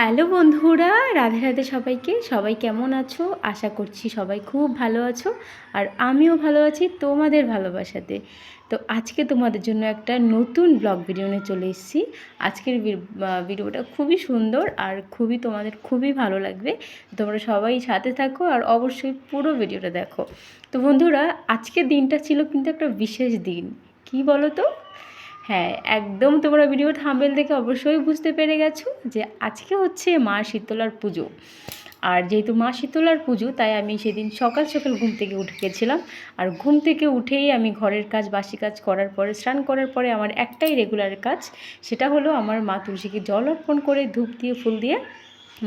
Hello বন্ধুরা, রাধে রাধে সবাইকে। সবাই কেমন আছো? আশা করছি সবাই খুব ভালো আছো, আর আমিও ভালো আছি তোমাদের ভালোবাসাতে। তো আজকে তোমাদের জন্য একটা নতুন ব্লগ ভিডিও নিয়ে চলে এসেছি। আজকের ভিডিওটা খুবই সুন্দর আর খুবই তোমাদের খুবই ভালো লাগবে। তোমরা সবাই সাথে থাকো আর অবশ্যই পুরো ভিডিওটা দেখো। তো বন্ধুরা, আজকের দিনটা ছিল কিন্তু একটা বিশেষ দিন। কি বলো তো হ্যাঁ একদম তোমরা ভিডিও থাম্বেল দেখে অবশ্যই বুঝতে পেরে গেছো যে আজকে হচ্ছে মা শীতলার পুজো। আর যেহেতু মা শীতলার পুজো, তাই আমি সেদিন সকাল সকাল ঘুম থেকে উঠে গেছিলাম। আর ঘুম থেকে উঠেই আমি ঘরের কাজ, বাসি কাজ করার পরে, স্নান করার পরে আমার একটাই রেগুলার কাজ, সেটা হলো আমার মা তুলসীকে জল অর্পণ করে ধূপ দিয়ে, ফুল দিয়ে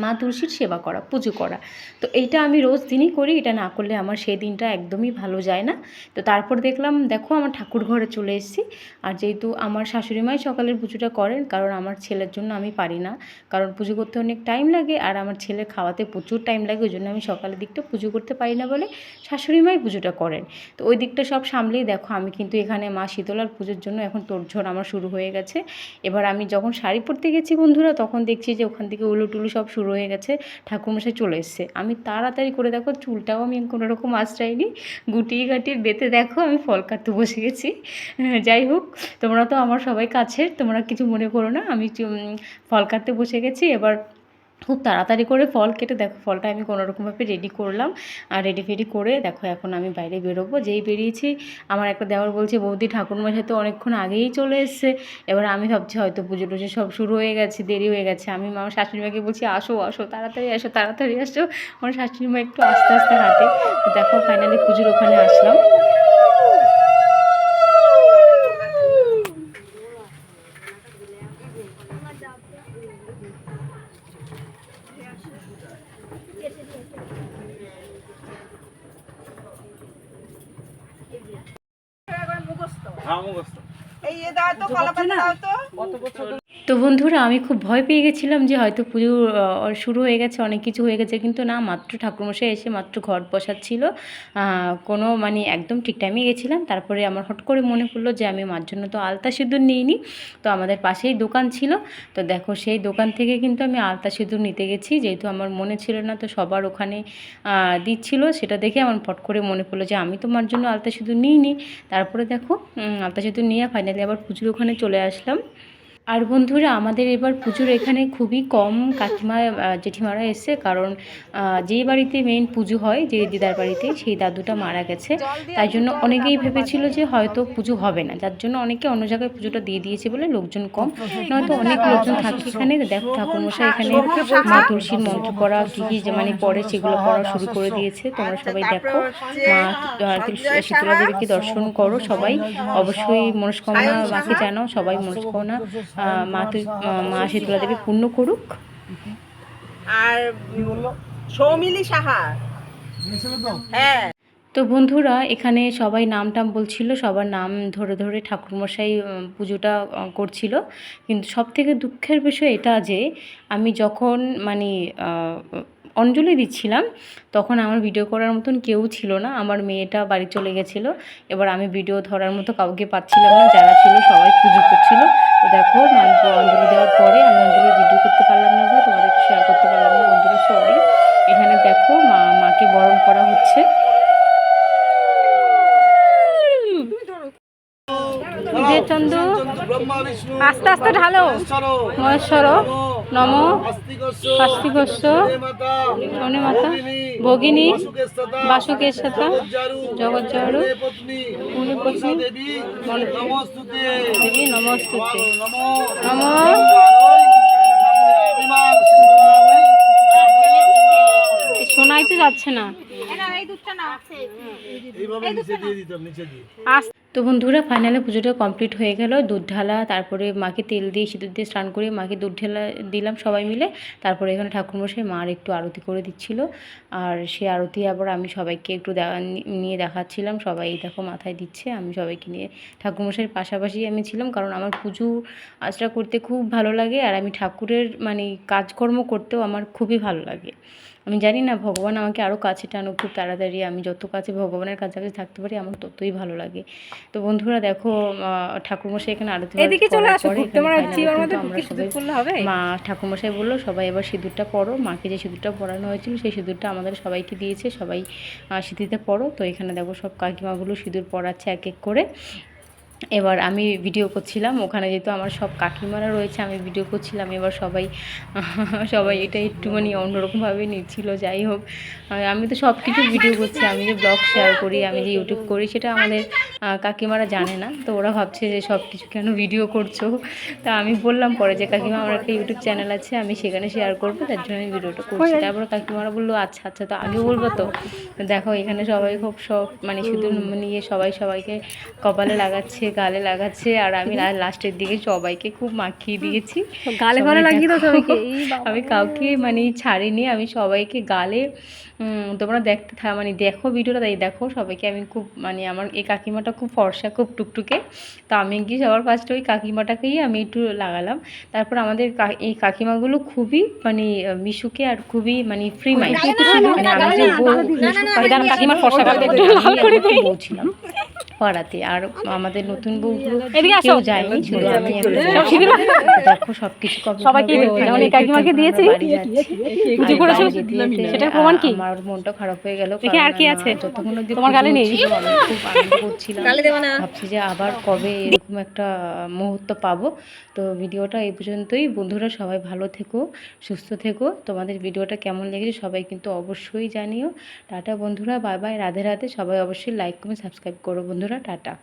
মা তুলসীর সেবা করা, পুজো করা। তো এইটা আমি রোজ দিনই করি, এটা না করলে আমার সেই দিনটা একদমই ভালো যায় না। তো তারপর দেখলাম, দেখো আমার ঠাকুর ঘরে চলে এসেছি। আর যেহেতু আমার শাশুড়ি মাই সকালের পুজোটা করেন, কারণ আমার ছেলের জন্য আমি পারি না। কারণ পুজো করতে অনেক টাইম লাগে, আর আমার ছেলে খাওয়াতে প্রচুর টাইম লাগে, ওই জন্য আমি সকালের দিকটা পুজো করতে পারি না বলে শাশুড়ি মাই পুজোটা করেন। তো ওই দিকটা সব সামলেই দেখো, আমি কিন্তু এখানে মা শীতলার পুজোর জন্য এখন তোড়ঝড় আমার শুরু হয়ে গেছে। এবার আমি যখন শাড়ি পরতে গেছি বন্ধুরা, তখন দেখছি যে ওখান থেকে উলু টুলু সব শুরু হয়ে গেছে, ঠাকুরমশাই চলে এসছে। আমি তাড়াতাড়ি করে দেখো চুলটাও আমি কোনো রকম আশ্রয়নি। গুটিয়ে গাটিয়ে বেতে দেখো আমি ফল কাটতে বসে গেছি। যাই হোক, তোমরা তো আমার সবাই কাছের, তোমরা কিছু মনে করো না। আমি ফল কাটতে বসে গেছি। এবার খুব তাড়াতাড়ি করে ফল কেটে, দেখো ফলটা আমি কোনোরকমভাবে রেডি করলাম। আর রেডি ফেডি করে, দেখো এখন আমি বাইরে বেরোবো। যেই বেরিয়েছি, আমার একটা দেওয়ার বলছে, বৌদি ঠাকুরমশাই তো অনেকক্ষণ আগেই চলে এসছে। এবার আমি ভাবছি, হয়তো পুজো টুজো সব শুরু হয়ে গেছে, দেরি হয়ে গেছে। আমি আমার শাশুড়ি মাকে বলছি, আসো আসো, তাড়াতাড়ি আসো তাড়াতাড়ি আসো। আমার শাশুড়ি মা একটু আস্তে আস্তে হাঁটে। দেখো ফাইনালি পুজোর ওখানে আসলাম হ্যাঁ মুখস্থ এই এ দাও তো কলা পাতা দাও তো। তো বন্ধুরা, আমি খুব ভয় পেয়ে গেছিলাম যে হয়তো পুজো শুরু হয়ে গেছে, অনেক কিছু হয়ে গেছে, কিন্তু না, মাত্র ঠাকুরমশাই এসে মাত্র ঘর বসাচ্ছিল কোনো মানে একদম ঠিক টাইমে গেছিলাম। তারপরে আমার হট করে মনে পড়ল যে আমি মার জন্য তো আলতা সিঁদুর নিইনি। তো আমাদের পাশেই দোকান ছিল। তো দেখো, সেই দোকান থেকে কিন্তু আমি আলতা সিঁদুর নিতে গেছি। যেহেতু আমার মনে ছিল না, তো সবার ওখানে দিচ্ছিল। সেটা দেখে আমার ফট করে মনে পড়ল যে আমি তো মার জন্য আলতা সিঁদুর নিইনি। তারপরে দেখো আলতা সিঁদুর নিয়ে ফাইনালি আবার পুজোর ওখানে চলে আসলাম। আর বন্ধুরা, আমাদের এবার পুজোর এখানে খুবই কম কাকিমা জেঠিমারা এসছে। কারণ যে বাড়িতে মেইন পুজো হয়, যে দিদার বাড়িতে, সেই দাদুটা মারা গেছে। তাই জন্য অনেকেই ভেবেছিল যে হয়তো পুজো হবে না। যার জন্য অনেকে অন্য জায়গায় পুজোটা দিয়ে দিয়েছে বলে লোকজন কম। নয়তো অনেক লোকজন থাকে এখানে। দেখো, ঠাকুরমশাই এখানে মা তুলসীর মন্ত্র পড়া, কী কী যে মানে পড়ে, সেগুলো পড়া শুরু করে দিয়েছে। তোমরা সবাই দেখো। মা শীতলা দেবীকে দর্শন করো সবাই। অবশ্যই মনস্কামনা মাকে জানাও। সবাই মনস্কামনা মা তুই মা শীতলা দেবী পূর্ণ করুক। আর সৌমিলি সাহা। হ্যাঁ। তো বন্ধুরা এখানে সবাই নাম টাম বলছিল সবার নাম ধরে ধরে ঠাকুরমশাই পুজোটা করছিল। কিন্তু সব থেকে দুঃখের বিষয় এটা যে আমি যখন মানে অঞ্জলি দিচ্ছিলাম, তখন আমার ভিডিও করার মতন কেউ ছিল না, আমার মেয়েটা বাড়ি চলে গেছিল, এবার আমি ভিডিও ধরার মতো কাউকে পাচ্ছিলাম না, যারা ছিল সবাই পুজো করছিল। দেখো অঞ্জলি দেওয়ার পরে আমি অঞ্জলি ভিডিও করতে পারলাম না বলে তোমাদেরকে শেয়ার করতে পারলাম না বন্ধুরা সরি এখানে দেখো মা মাকে বরণ করা হচ্ছে দে চন্দু ব্রহ্মা বিষ্ণু আস্তে আস্তে ঢালো। মহেশ্বর নম আস্তিকস্য মাতা ভগিনী বাসুকের সাথা জগজ্জারু মুনি পত্নী দেবী নমস্তুতে। দেবী নমস্তুতে। নমো। নম। শোনাই তো যাচ্ছে না। এইভাবে নিচে দিয়ে দিতাম নিচে দিয়ে। আস তো বন্ধুরা ফাইনালে পুজোটা কমপ্লিট হয়ে গেল। দুধ ঢালা, তারপরে মাকে তেল দিয়ে, সিঁদুর দিয়ে স্নান করে মাকে দুধ ঢালা দিলাম সবাই মিলে। তারপরে এখানে ঠাকুরমশাই মার একটু আরতি করে দিচ্ছিল। আর সেই আরতি আবার আমি সবাইকে একটু নিয়ে দেখাচ্ছিলাম। সবাই দেখো, মাথায় দিচ্ছে। আমি সবাইকে নিয়ে, ঠাকুরমশাইয়ের পাশাপাশি আমি ছিলাম। কারণ আমার পুজো আজটা করতে খুব ভালো লাগে। আর আমি ঠাকুরের মানে কাজকর্ম করতেও আমার খুবই ভালো লাগে। আমি জানি না ভগবান আমাকে আরও কাছে টানুক খুব তাড়াতাড়ি আমি যত কাছে ভগবানের কাছাকাছি থাকতে পারি আমার ততই ভালো লাগে। তো বন্ধুরা দেখো ঠাকুরমশাই এখানে আরতি এদিকে চলে আসো মধ্যে সিঁদুর হবে? মা ঠাকুরমশাই বলল সবাই এবার সিঁদুরটা পরো মাকে যে সিঁদুরটা পরানো হয়েছিল সেই সিঁদুরটা আমাদের সবাইকে দিয়েছে সবাই সিঁথিতে পরো। তো এখানে দেখো সব কাকিমাগুলো সিঁদুর পরাচ্ছে এক এক করে। এবার আমি ভিডিও করছিলাম, ওখানে যেহেতু আমার সব কাকিমারা রয়েছে, আমি ভিডিও করছিলাম, এবার সবাই সবাই এটা একটুখানি অন্যরকমভাবে নিচ্ছিল, যাই হোক। আমি তো সব কিছু ভিডিও করছি, আমি যে ব্লগ শেয়ার করি, আমি যে ইউটিউব করি, সেটা আমাদের কাকিমারা জানে না, তো ওরা ভাবছে যে সব কিছু কেন ভিডিও করছ? তা আমি বললাম পরে যে, কাকিমা, আমার একটা ইউটিউব চ্যানেল আছে, আমি সেখানে শেয়ার করব, তার জন্য আমি ভিডিওটা করছি। তারপর কাকিমারা বলল আচ্ছা আচ্ছা তো আগে বলব তো। দেখো, এখানে সবাই খুব সব মানে শুধু নিয়ে সবাই সবাইকে কপালে লাগাচ্ছে গালে লাগাচ্ছে আর আমি লাস্টের দিকে সবাইকে খুব মাখিয়ে দিয়েছি। গালে গালে লাগিয়ে দাও সবাইকে। আমি কাউকে মানে ছাড়িনি আমি সবাইকে গালে তোমরা দেখতে থা মানে দেখো ভিডিওটা তাই দেখো সবাইকে। আমি খুব মানে আমার এই কাকিমাটা খুব ফর্সা খুব টুকটুকে। তো আমি গিয়ে সবার ফার্স্টে ওই কাকিমাটাকেই আমি একটু লাগালাম। তারপর আমাদের এই কাকিমাগুলো খুবই মানে মিশুকে আর খুবই মানে ফ্রি মাইন্ড মানে আমি যে কাকিমার ফর্সা করে দিই। বউ পাড়াতে আর আমাদের নতুন বউগুলো এদিকে কেউ যায়নি শুধু আমি দেখো সব কিছু সবাইকে কাকিমাকে দিয়েছি, পুজো করেছ? সেটার প্রমাণ কি? আমার মনটা খারাপ হয়ে গেল। দেখি আর কি আছে? তোমার গালে নেই? খুব আনন্দ করছিলাম। ভাবছি যে আবার কবে এরকম একটা মুহূর্ত পাবো। তো ভিডিওটা এই পর্যন্তই। বন্ধুরা, সবাই ভালো থেকো, সুস্থ থেকো। তোমাদের ভিডিওটা কেমন লেগেছে সবাই কিন্তু অবশ্যই জানিও। টাটা বন্ধুরা, বাই বাই, রাধে রাধে। সবাই অবশ্যই লাইক কমেন্ট সাবস্ক্রাইব করো বন্ধুরা। টাটা।